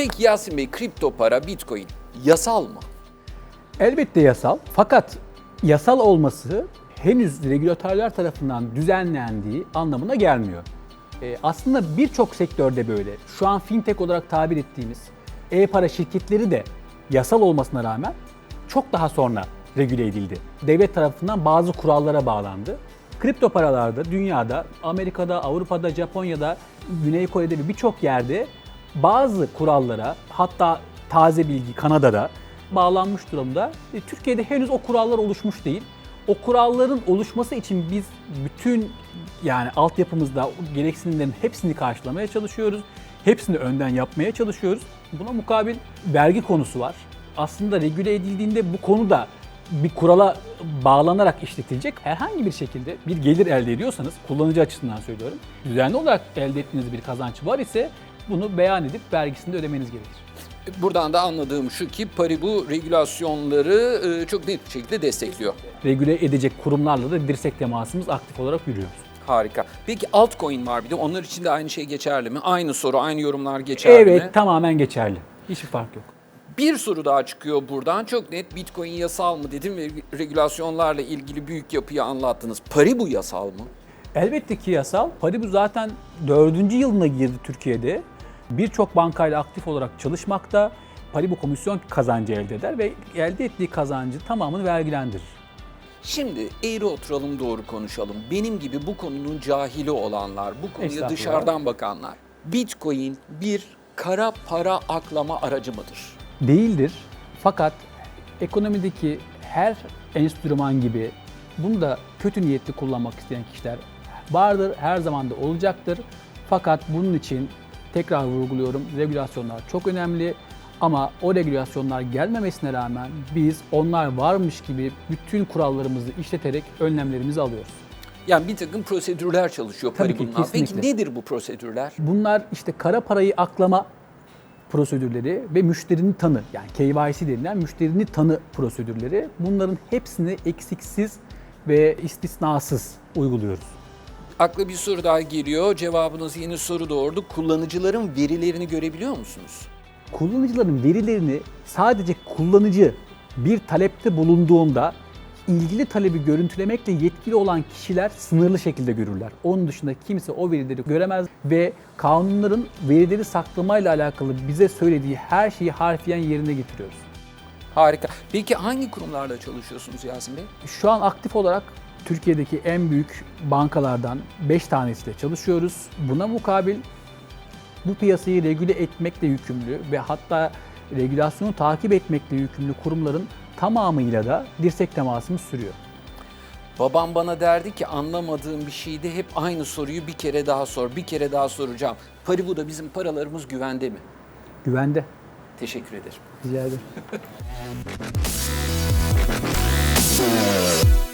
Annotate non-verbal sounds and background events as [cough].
Peki Yasin Bey kripto para, bitcoin yasal mı? Elbette yasal fakat yasal olması henüz regülatörler tarafından düzenlendiği anlamına gelmiyor. Ee, aslında birçok sektörde böyle. Şu an fintech olarak tabir ettiğimiz e-para şirketleri de yasal olmasına rağmen çok daha sonra regüle edildi. Devlet tarafından bazı kurallara bağlandı. Kripto paralarda dünyada, Amerika'da, Avrupa'da, Japonya'da, Güney Kore'de birçok yerde bazı kurallara hatta taze bilgi Kanada'da bağlanmış durumda. E, Türkiye'de henüz o kurallar oluşmuş değil. O kuralların oluşması için biz bütün yani altyapımızda gereksinimlerin hepsini karşılamaya çalışıyoruz. Hepsini önden yapmaya çalışıyoruz. Buna mukabil vergi konusu var. Aslında regüle edildiğinde bu konu da bir kurala bağlanarak işletilecek. Herhangi bir şekilde bir gelir elde ediyorsanız, kullanıcı açısından söylüyorum, düzenli olarak elde ettiğiniz bir kazanç var ise bunu beyan edip vergisini de ödemeniz gerekir. Buradan da anladığım şu ki Paribu regülasyonları e, çok net bir şekilde destekliyor. Regüle edecek kurumlarla da dirsek temasımız aktif olarak yürüyoruz. Harika. Peki altcoin var bir de onlar için de aynı şey geçerli mi? Aynı soru, aynı yorumlar geçerli Evet, mi? tamamen geçerli. Hiçbir fark yok. Bir soru daha çıkıyor buradan. Çok net Bitcoin yasal mı dedim ve regülasyonlarla ilgili büyük yapıyı anlattınız. Paribu yasal mı? Elbette ki yasal. Paribu zaten dördüncü yılına girdi Türkiye'de. Birçok bankayla aktif olarak çalışmakta. Paribu komisyon kazancı elde eder ve elde ettiği kazancı tamamını vergilendirir. Şimdi eğri oturalım doğru konuşalım. Benim gibi bu konunun cahili olanlar, bu konuya Estağfurullah. dışarıdan bakanlar. Bitcoin bir kara para aklama aracı mıdır? Değildir. Fakat ekonomideki her enstrüman gibi bunu da kötü niyetli kullanmak isteyen kişiler vardır, her zaman da olacaktır. Fakat bunun için tekrar vurguluyorum, regülasyonlar çok önemli. Ama o regülasyonlar gelmemesine rağmen biz onlar varmış gibi bütün kurallarımızı işleterek önlemlerimizi alıyoruz. Yani bir takım prosedürler çalışıyor Tabii ki, Paribu'nun. Peki kesinlikle. nedir bu prosedürler? Bunlar işte kara parayı aklama prosedürleri ve müşterinin tanı yani KYC denilen müşterini tanı prosedürleri. Bunların hepsini eksiksiz ve istisnasız uyguluyoruz. Akla bir soru daha geliyor. Cevabınız yeni soru doğurdu. Kullanıcıların verilerini görebiliyor musunuz? Kullanıcıların verilerini sadece kullanıcı bir talepte bulunduğunda ilgili talebi görüntülemekle yetkili olan kişiler sınırlı şekilde görürler. Onun dışında kimse o verileri göremez ve kanunların verileri saklamayla alakalı bize söylediği her şeyi harfiyen yerine getiriyoruz. Harika. Peki hangi kurumlarla çalışıyorsunuz Yasin Bey? Şu an aktif olarak Türkiye'deki en büyük bankalardan 5 tanesiyle çalışıyoruz. Buna mukabil bu piyasayı regüle etmekle yükümlü ve hatta regülasyonu takip etmekle yükümlü kurumların tamamıyla da dirsek temasımız sürüyor. Babam bana derdi ki anlamadığım bir şeyde hep aynı soruyu bir kere daha sor, bir kere daha soracağım. Paribu'da bizim paralarımız güvende mi? Güvende. Teşekkür ederim. Rica ederim. [laughs]